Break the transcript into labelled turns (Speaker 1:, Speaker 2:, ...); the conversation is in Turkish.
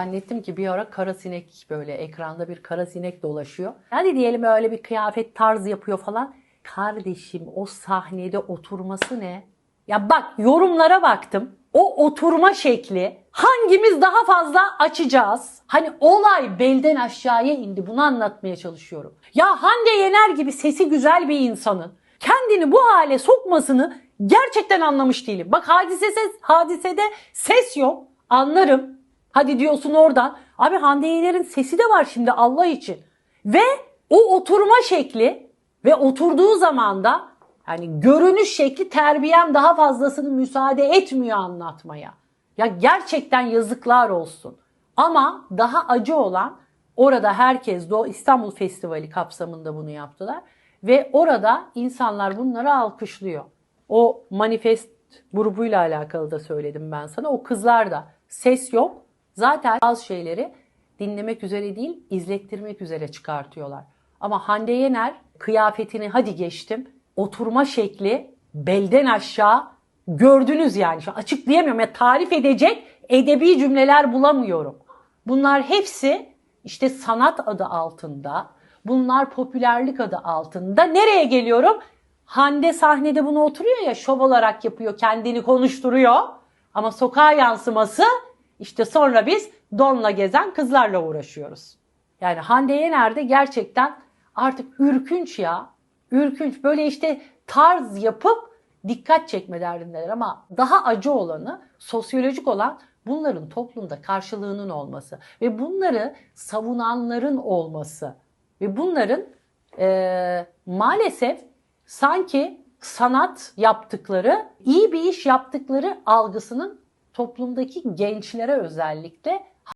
Speaker 1: Zannettim ki bir ara kara sinek böyle ekranda bir kara sinek dolaşıyor. Hadi diyelim öyle bir kıyafet tarzı yapıyor falan. Kardeşim o sahnede oturması ne? Ya bak yorumlara baktım. O oturma şekli hangimiz daha fazla açacağız? Hani olay belden aşağıya indi. Bunu anlatmaya çalışıyorum. Ya Hande Yener gibi sesi güzel bir insanın kendini bu hale sokmasını gerçekten anlamış değilim. Bak hadise ses, hadisede ses yok. Anlarım. Hadi diyorsun oradan. Abi Hande Yener'in sesi de var şimdi Allah için. Ve o oturma şekli ve oturduğu zaman da yani görünüş şekli terbiyem daha fazlasını müsaade etmiyor anlatmaya. Ya gerçekten yazıklar olsun. Ama daha acı olan orada herkes Doğu İstanbul Festivali kapsamında bunu yaptılar. Ve orada insanlar bunları alkışlıyor. O manifest grubuyla alakalı da söyledim ben sana. O kızlar da ses yok. Zaten bazı şeyleri dinlemek üzere değil, izlettirmek üzere çıkartıyorlar. Ama Hande Yener kıyafetini hadi geçtim. Oturma şekli belden aşağı gördünüz yani. Şu açıklayamıyorum ya tarif edecek edebi cümleler bulamıyorum. Bunlar hepsi işte sanat adı altında, bunlar popülerlik adı altında. Nereye geliyorum? Hande sahnede bunu oturuyor ya şov olarak yapıyor, kendini konuşturuyor. Ama sokağa yansıması işte sonra biz donla gezen kızlarla uğraşıyoruz. Yani Hande Yener de gerçekten artık ürkünç ya. Ürkünç. Böyle işte tarz yapıp dikkat çekme derdindeler ama daha acı olanı, sosyolojik olan bunların toplumda karşılığının olması ve bunları savunanların olması ve bunların eee, maalesef sanki sanat yaptıkları, iyi bir iş yaptıkları algısının toplumdaki gençlere özellikle